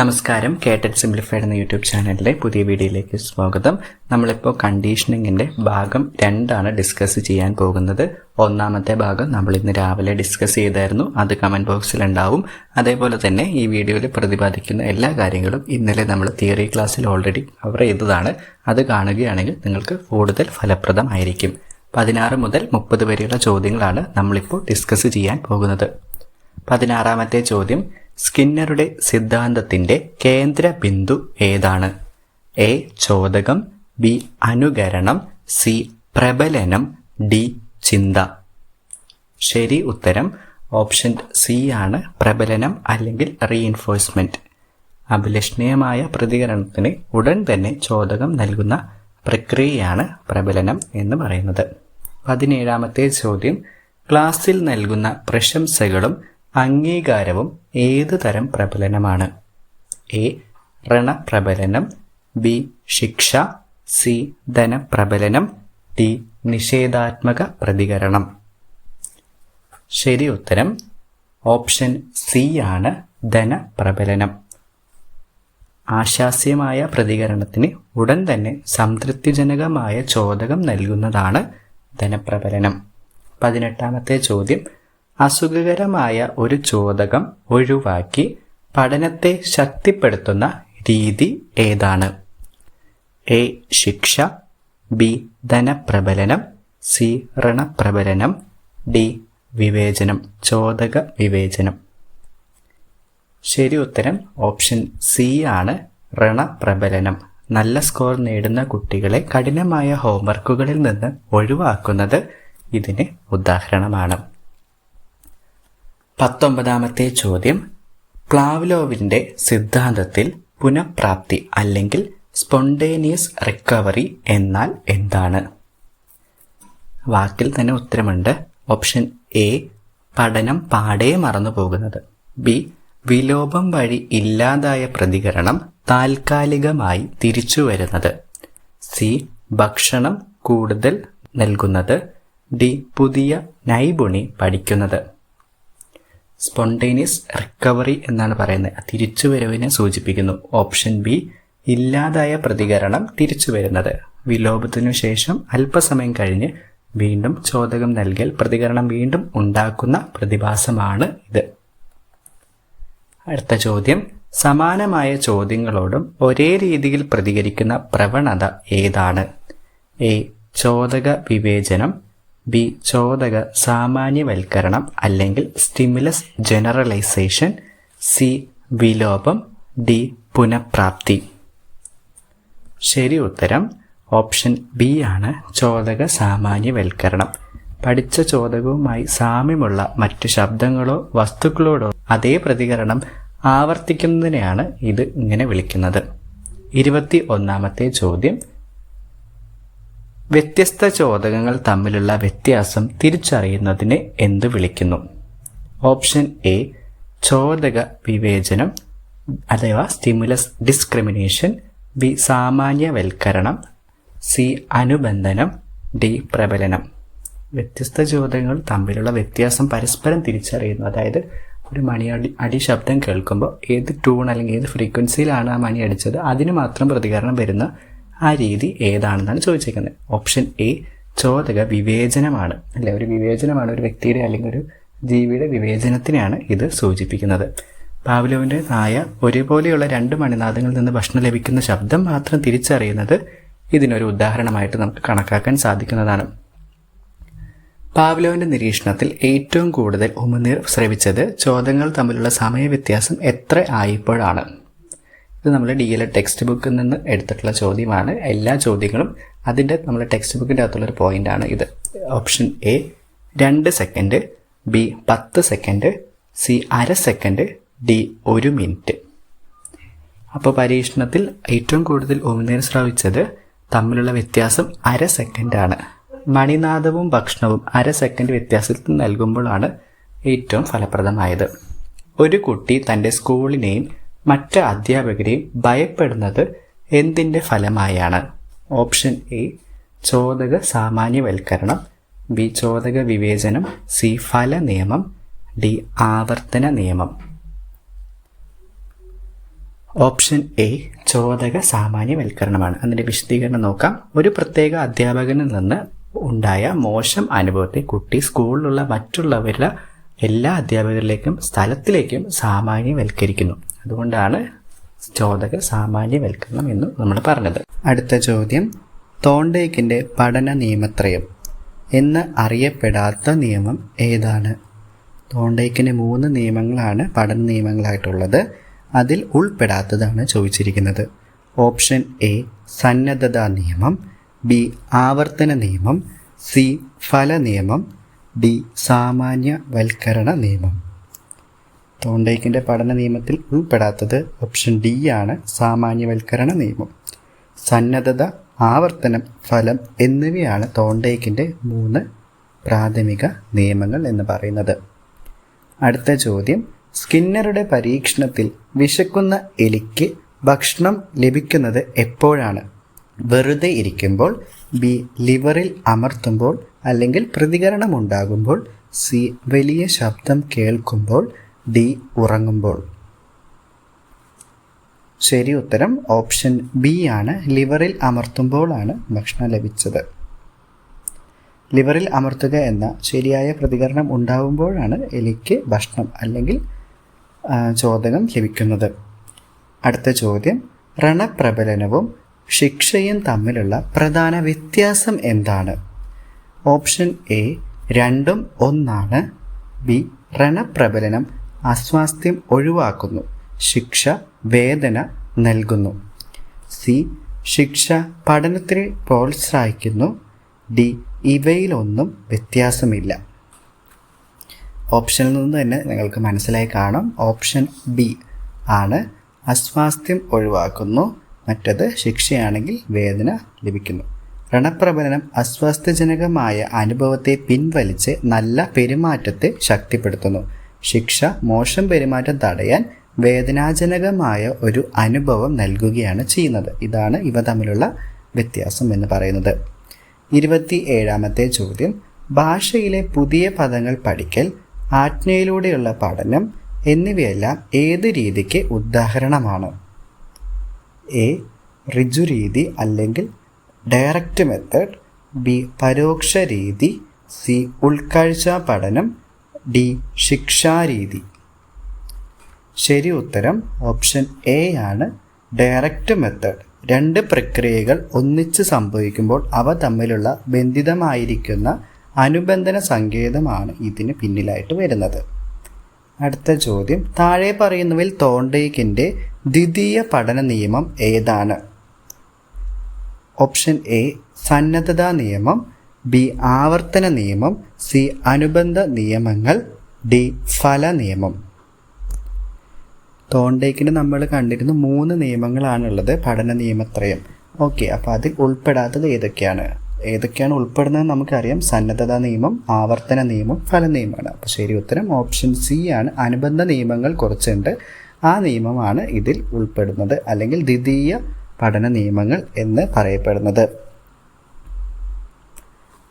നമസ്കാരം. കേട്ടറ്റ് സിംപ്ലിഫൈഡ് എന്ന യൂട്യൂബ് ചാനലിലെ പുതിയ വീഡിയോയിലേക്ക് സ്വാഗതം. നമ്മളിപ്പോൾ കണ്ടീഷനിങ്ങിന്റെ ഭാഗം രണ്ടാണ് ഡിസ്കസ് ചെയ്യാൻ പോകുന്നത്. ഒന്നാമത്തെ ഭാഗം നമ്മൾ ഇന്ന് രാവിലെ ഡിസ്കസ് ചെയ്തായിരുന്നു. അത് കമന്റ് ബോക്സിൽ ഉണ്ടാവും. അതേപോലെ തന്നെ ഈ വീഡിയോയിൽ പ്രതിപാദിക്കുന്ന എല്ലാ കാര്യങ്ങളും ഇന്നലെ നമ്മൾ തിയറി ക്ലാസ്സിൽ ഓൾറെഡി കവർ ചെയ്തതാണ്. അത് കാണുകയാണെങ്കിൽ നിങ്ങൾക്ക് കൂടുതൽ ഫലപ്രദമായിരിക്കും. പതിനാറ് മുതൽ മുപ്പത് വരെയുള്ള ചോദ്യങ്ങളാണ് നമ്മളിപ്പോൾ ഡിസ്കസ് ചെയ്യാൻ പോകുന്നത്. പതിനാറാമത്തെ ചോദ്യം സ്കിന്നറുടെ സിദ്ധാന്തത്തിന്റെ കേന്ദ്ര ബിന്ദു ഏതാണ്? എ. ചോദകം ബി. അനുകരണം സി. പ്രബലനം ഡി. ചിന്ത. ശരി ഉത്തരം ഓപ്ഷൻ സി ആണ്. പ്രബലനം അല്ലെങ്കിൽ റീഇൻഫോഴ്സ്മെന്റ് അഭിലഷണീയമായ പ്രതികരണത്തിന് ഉടൻ തന്നെ ചോദകം നൽകുന്ന പ്രക്രിയയാണ് പ്രബലനം എന്ന് പറയുന്നത്. പതിനേഴാമത്തെ ചോദ്യം. ക്ലാസ്സിൽ നൽകുന്ന പ്രശംസകളും അംഗീകാരവും ഏത് തരം പ്രബലനമാണ്? എ. ഋണപ്രബലനം ബി. ശിക്ഷ. സി. ധനപ്രബലനം. ഡി. നിഷേധാത്മക പ്രതികരണം. ശരി ഉത്തരം. ഓപ്ഷൻ സി ആണ് ധനപ്രബലനം. ആശാസ്യമായ പ്രതികരണത്തിന് ഉടൻ തന്നെ സംതൃപ്തിജനകമായ ചോദകം നൽകുന്നതാണ് ധനപ്രബലനം. പതിനെട്ടാമത്തെ ചോദ്യം. അസുഖകരമായ ഒരു ചോദകം ഒഴിവാക്കി പഠനത്തെ ശക്തിപ്പെടുത്തുന്ന രീതി ഏതാണ്? എ. ശിക്ഷ ബി. ധനപ്രബലനം സി. ഋണപ്രബലനം ഡി. വിവേചനം ചോദക വിവേചനം. ശരി ഉത്തരം ഓപ്ഷൻ സി ആണ്. ഋണപ്രബലനം. നല്ല സ്കോർ നേടുന്ന കുട്ടികളെ കഠിനമായ ഹോംവർക്കുകളിൽ നിന്ന് ഒഴിവാക്കുന്നത് ഇതിന് ഉദാഹരണമാണ്. പത്തൊമ്പതാമത്തെ ചോദ്യം. പ്ലാവ്ലോവിന്റെ സിദ്ധാന്തത്തിൽ പുനഃപ്രാപ്തി അല്ലെങ്കിൽ സ്പോണ്ടേനിയസ് റിക്കവറി എന്നാൽ എന്താണ്? വാക്കിൽ തന്നെ ഉത്തരമുണ്ട്. ഓപ്ഷൻ എ പഠനം പാടേ മറന്നു പോകുന്നത് ബി വിലോപം വഴി ഇല്ലാതായ പ്രതികരണം താൽക്കാലികമായി തിരിച്ചു വരുന്നത് സി ഭക്ഷണം കൂടുതൽ നൽകുന്നത്. ഡി പുതിയ നൈപുണി പഠിക്കുന്നത്. സ്പോണ്ടേനിയസ് റിക്കവറി എന്നാണ് പറയുന്നത്. തിരിച്ചുവരവിനെ സൂചിപ്പിക്കുന്നു. ഓപ്ഷൻ ബി ഇല്ലാതായ പ്രതികരണം തിരിച്ചു വരുന്നത് വിലോപത്തിനു ശേഷം അല്പസമയം കഴിഞ്ഞ് വീണ്ടും ചോദകം നൽകിയാൽ പ്രതികരണം വീണ്ടും ഉണ്ടാക്കുന്ന പ്രതിഭാസമാണ് ഇത്. അടുത്ത ചോദ്യം സമാനമായ ചോദ്യങ്ങളോടും ഒരേ രീതിയിൽ പ്രതികരിക്കുന്ന പ്രവണത ഏതാണ്? എ ചോദക വിവേചനം. ബി ചോദക സാമാന്യവൽക്കരണം അല്ലെങ്കിൽ സ്റ്റിമുലസ് ജനറലൈസേഷൻ സി വിലോപം ഡി പുനഃപ്രാപ്തി. ശരി ഉത്തരം. ഓപ്ഷൻ ബി ആണ് ചോദക സാമാന്യവൽക്കരണം പഠിച്ച ചോദകവുമായി സാമ്യമുള്ള മറ്റു ശബ്ദങ്ങളോ വസ്തുക്കളോടോ അതേ പ്രതികരണം ആവർത്തിക്കുന്നതിനെയാണ് ഇത് ഇങ്ങനെ വിളിക്കുന്നത്. ഇരുപത്തി ഒന്നാമത്തെ ചോദ്യം. വ്യത്യസ്ത ചോദകങ്ങൾ തമ്മിലുള്ള വ്യത്യാസം തിരിച്ചറിയുന്നതിനെ എന്ത് വിളിക്കുന്നു? ഓപ്ഷൻ എ ചോദക വിവേചനം അഥവാ സ്റ്റിമുലസ് ഡിസ്ക്രിമിനേഷൻ ബി സാമാന്യവൽക്കരണം സി അനുബന്ധനം ഡി പ്രബലനം. വ്യത്യസ്ത ചോദ്യങ്ങൾ തമ്മിലുള്ള വ്യത്യാസം പരസ്പരം തിരിച്ചറിയുന്നു. അതായത് ഒരു മണി അടി അടി ശബ്ദം കേൾക്കുമ്പോൾ ഏത് ട്യൂൺ അല്ലെങ്കിൽ ഏത് ഫ്രീക്വൻസിയിലാണ് ആ മണി അടിച്ചത്? അതിന് മാത്രം പ്രതികരണം വരുന്ന ആ രീതി ഏതാണെന്നാണ് ചോദിച്ചേക്കുന്നത്. Option A ചോദക വിവേചനമാണ്. അല്ലെ ഒരു വിവേചനമാണ് ഒരു വ്യക്തിയുടെ അല്ലെങ്കിൽ ഒരു ജീവിയുടെ വിവേചനത്തിനെയാണ് ഇത് സൂചിപ്പിക്കുന്നത്. പാവ്ലോവിന്റെ നായ ഒരുപോലെയുള്ള രണ്ട് മണിനാഥങ്ങളിൽ നിന്ന് ഭക്ഷണം ലഭിക്കുന്ന ശബ്ദം മാത്രം തിരിച്ചറിയുന്നത് ഇതിനൊരു ഉദാഹരണമായിട്ട് നമുക്ക് കണക്കാക്കാൻ സാധിക്കുന്നതാണ്. പാവ്ലോവിന്റെ നിരീക്ഷണത്തിൽ ഏറ്റവും കൂടുതൽ ഉമനീർ സ്രവിച്ചത് ചോദങ്ങൾ തമ്മിലുള്ള സമയവ്യത്യാസം എത്ര ആയപ്പോഴാണ്? ഇത് നമ്മൾ ഡി എൽ ടെക്സ്റ്റ് ബുക്കിൽ നിന്ന് എടുത്തിട്ടുള്ള ചോദ്യമാണ്. എല്ലാ ചോദ്യങ്ങളും അതിന്റെ നമ്മുടെ ടെക്സ്റ്റ് ബുക്കിന്റെ അകത്തുള്ളൊരു പോയിന്റാണ് ഇത്. ഓപ്ഷൻ എ രണ്ട് സെക്കൻഡ് ബി പത്ത് സെക്കൻഡ് സി അര സെക്കൻഡ് ഡി ഒരു മിനിറ്റ് അപ്പോൾ പരീക്ഷണത്തിൽ ഏറ്റവും കൂടുതൽ ഉമിനീർ ശ്രവിച്ചത് തമ്മിലുള്ള വ്യത്യാസം അര സെക്കൻഡാണ് മണിനാദവും ഭക്ഷണവും അര സെക്കൻഡ് വ്യത്യാസത്തിൽ നൽകുമ്പോഴാണ് ഏറ്റവും ഫലപ്രദമായത്. ഒരു കുട്ടി തന്റെ സ്കൂളിനെയും മറ്റ് അധ്യാപകരെ ഭയപ്പെടുന്നത് എന്തിന്റെ ഫലമായാണ്? ഓപ്ഷൻ എ ചോദക സാമാന്യവൽക്കരണം. ബി ചോദക വിവേചനം. സി ഫല നിയമം. ഡി ആവർത്തന നിയമം. ഓപ്ഷൻ എ ചോദക സാമാന്യവൽക്കരണമാണ്. അതിന്റെ വിശദീകരണം നോക്കാം. ഒരു പ്രത്യേക അധ്യാപകനിൽ നിന്ന് ഉണ്ടായ മോശം അനുഭവത്തെ കുട്ടി സ്കൂളിലുള്ള മറ്റുള്ളവരുടെ എല്ലാ അധ്യാപകരിലേക്കും സ്ഥലത്തിലേക്കും സാമാന്യവൽക്കരിക്കുന്നു. അതുകൊണ്ടാണ് ചോദക സാമാന്യവൽക്കരണം എന്ന് നമ്മൾ പറഞ്ഞത്. അടുത്ത ചോദ്യം തോണ്ടേക്കിന്റെ പഠന നിയമത്രയം എന്ന് അറിയപ്പെടാത്ത നിയമം ഏതാണ്? തോണ്ടേക്കിന് മൂന്ന് നിയമങ്ങളാണ് പഠന നിയമങ്ങളായിട്ടുള്ളത്. അതിൽ ഉൾപ്പെടാത്തതാണ് ചോദിച്ചിരിക്കുന്നത്. ഓപ്ഷൻ എ സന്നദ്ധതാ നിയമം ബി ആവർത്തന നിയമം സി ഫല നിയമം ഡി സാമാന്യവൽക്കരണ നിയമം. തോണ്ടേക്കിന്റെ പഠന നിയമത്തിൽ ഉൾപ്പെടാത്തത് ഓപ്ഷൻ ഡി ആണ് സാമാന്യവൽക്കരണ നിയമം. സന്നദ്ധത ആവർത്തനം ഫലം എന്നിവയാണ് തോണ്ടേക്കിന്റെ മൂന്ന് പ്രാഥമിക നിയമങ്ങൾ എന്ന് പറയുന്നത്. അടുത്ത ചോദ്യം. സ്കിന്നറുടെ പരീക്ഷണത്തിൽ വിശക്കുന്ന എലിക്ക് ഭക്ഷണം ലഭിക്കുന്നത് എപ്പോഴാണ്? വെറുതെ ഇരിക്കുമ്പോൾ ബി ലിവറിൽ അമർത്തുമ്പോൾ അല്ലെങ്കിൽ പ്രതികരണം ഉണ്ടാകുമ്പോൾ സി വലിയ ശബ്ദം കേൾക്കുമ്പോൾ ഡി ഉറങ്ങുമ്പോൾ. ശരി ഉത്തരം ഓപ്ഷൻ ബി ആണ്. ലിവറിൽ അമർത്തുമ്പോഴാണ് ഭക്ഷണം ലഭിച്ചത്. ലിവറിൽ അമർത്തുക എന്ന ശരിയായ പ്രതികരണം ഉണ്ടാവുമ്പോഴാണ് എലിക്ക് ഭക്ഷണം അല്ലെങ്കിൽ ചോദകം ലഭിക്കുന്നത്. അടുത്ത ചോദ്യം. രണപ്രബലനവും ശിക്ഷയും തമ്മിലുള്ള പ്രധാന വ്യത്യാസം എന്താണ്? ഓപ്ഷൻ എ രണ്ടും ഒന്നാണ്. ബി രണപ്രബലനം അസ്വാസ്ഥ്യം ഒഴിവാക്കുന്നു. ശിക്ഷ വേദന നൽകുന്നു. സി. ശിക്ഷ പഠനത്തിനെ പ്രോത്സാഹിക്കുന്നു. ഡി. ഇവയിലൊന്നും വ്യത്യാസമില്ല. ഓപ്ഷനിൽ നിന്ന് തന്നെ നിങ്ങൾക്ക് മനസ്സിലായി കാണാം. ഓപ്ഷൻ ബി ആണ് അസ്വാസ്ഥ്യം ഒഴിവാക്കുന്നു. മറ്റത് ശിക്ഷയാണെങ്കിൽ വേദന ലഭിക്കുന്നു. രണപ്രബലനം അസ്വാസ്ഥ്യജനകമായ അനുഭവത്തെ പിൻവലിച്ച് നല്ല പെരുമാറ്റത്തെ ശക്തിപ്പെടുത്തുന്നു. ശിക്ഷ മോശം പെരുമാറ്റം തടയാൻ വേദനാജനകമായ ഒരു അനുഭവം നൽകുകയാണ് ചെയ്യുന്നത്. ഇതാണ് ഇവ തമ്മിലുള്ള വ്യത്യാസം എന്ന് പറയുന്നത്. ഇരുപത്തി ഏഴാമത്തെ ചോദ്യം. ഭാഷയിലെ പുതിയ പദങ്ങൾ പഠിക്കൽ ആജ്ഞയിലൂടെയുള്ള പഠനം എന്നിവയെല്ലാം ഏത് രീതിക്ക് ഉദാഹരണമാണ്? എ. റിജു രീതി അല്ലെങ്കിൽ ഡയറക്റ്റ് മെത്തേഡ്. ബി. പരോക്ഷ രീതി. സി. ഉൾക്കാഴ്ച പഠനം. ഡി ശിക്ഷാരീതി. ശരി ഉത്തരം ഓപ്ഷൻ എ ആണ്. Direct method. രണ്ട് പ്രക്രിയകൾ ഒന്നിച്ച് സംഭവിക്കുമ്പോൾ അവ തമ്മിലുള്ള ബന്ധിതമായിരിക്കുന്ന അനുബന്ധന സങ്കേതമാണ് ഇതിന് പിന്നിലായിട്ട് വരുന്നത്. അടുത്ത ചോദ്യം. താഴെ പറയുന്നവയിൽ തോണ്ടേക്കിന്റെ ദ്വിതീയ പഠന നിയമം ഏതാണ്? ഓപ്ഷൻ എ സന്നദ്ധതാ നിയമം. ബി ആവർത്തന നിയമം സി അനുബന്ധ നിയമങ്ങൾ ഡി ഫല നിയമം. തോണ്ടേക്കിന് നമ്മൾ കണ്ടിരുന്ന മൂന്ന് നിയമങ്ങളാണുള്ളത്. പഠന നിയമത്രയം. ഓക്കെ അപ്പോൾ അതിൽ ഉൾപ്പെടാത്തത് ഏതൊക്കെയാണ്? ഏതൊക്കെയാണ് ഉൾപ്പെടുന്നത് നമുക്കറിയാം. സന്നദ്ധതാ നിയമം ആവർത്തന നിയമം ഫല നിയമമാണ്. അപ്പോൾ ശരി ഉത്തരം ഓപ്ഷൻ സി ആണ്. അനുബന്ധ നിയമങ്ങൾ കുറച്ചുണ്ട്. ആ നിയമമാണ് ഇതിൽ ഉൾപ്പെടുന്നത്. അല്ലെങ്കിൽ ദ്വിതീയ പഠന നിയമങ്ങൾ എന്ന് പറയപ്പെടുന്നത്.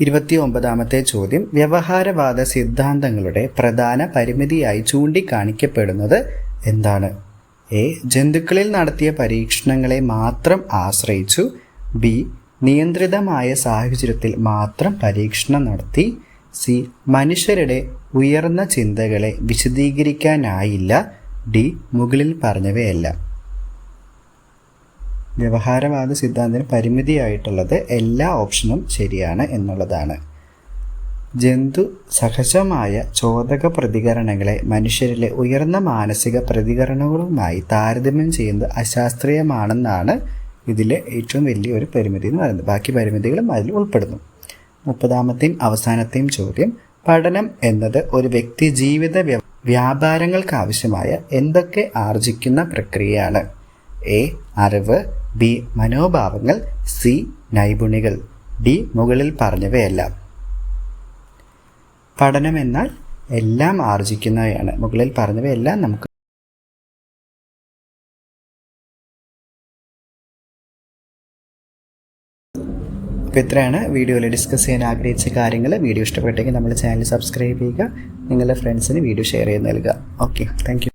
ഇരുപത്തി ഒമ്പതാമത്തെ ചോദ്യം. വ്യവഹാരവാദ സിദ്ധാന്തങ്ങളുടെ പ്രധാന പരിമിതിയായി ചൂണ്ടിക്കാണിക്കപ്പെടുന്നത് എന്താണ്? എ. ജന്തുക്കളിൽ നടത്തിയ പരീക്ഷണങ്ങളെ മാത്രം ആശ്രയിച്ചു. ബി. നിയന്ത്രിതമായ സാഹചര്യത്തിൽ മാത്രം പരീക്ഷണം നടത്തി. സി. മനുഷ്യരുടെ ഉയർന്ന ചിന്തകളെ വിശദീകരിക്കാനായില്ല. ഡി. മുകളിൽ പറഞ്ഞവയല്ല. വ്യവഹാരവാദ സിദ്ധാന്തത്തിന് പരിമിതിയായിട്ടുള്ളത് എല്ലാ ഓപ്ഷനും ശരിയാണ് എന്നുള്ളതാണ്. ജന്തു സഹജമായ ചോദക പ്രതികരണങ്ങളെ മനുഷ്യരിലെ ഉയർന്ന മാനസിക പ്രതികരണങ്ങളുമായി താരതമ്യം ചെയ്യുന്നത് അശാസ്ത്രീയമാണെന്നാണ് ഇതിലെ ഏറ്റവും വലിയ ഒരു പരിമിതി എന്ന് പറയുന്നത്. ബാക്കി പരിമിതികളും അതിൽ ഉൾപ്പെടുന്നു. മുപ്പതാമത്തെയും അവസാനത്തെയും ചോദ്യം പഠനം എന്നത് ഒരു വ്യക്തി ജീവിത വ്യ- വ്യാപാരങ്ങൾക്ക് ആവശ്യമായ എന്തൊക്കെ ആർജിക്കുന്ന പ്രക്രിയയാണ്? എ അറിവ് ബി മനോഭാവങ്ങൾ സി നൈപുണികൾ ഡി മുകളിൽ പറഞ്ഞവയെല്ലാം. പഠനം എന്നാൽ എല്ലാം ആർജിക്കുന്നവയാണ്. മുകളിൽ പറഞ്ഞവയെല്ലാം നമുക്ക് അപ്പോൾ ഇത്രയാണ്. വീഡിയോയിൽ ഡിസ്കസ് ചെയ്യാൻ ആഗ്രഹിച്ച കാര്യങ്ങൾ വീഡിയോ ഇഷ്ടപ്പെട്ടെങ്കിൽ നമ്മുടെ ചാനൽ സബ്സ്ക്രൈബ് ചെയ്യുക. നിങ്ങളുടെ ഫ്രണ്ട്സിന് വീഡിയോ ഷെയർ ചെയ്ത് നൽകുക. Okay thank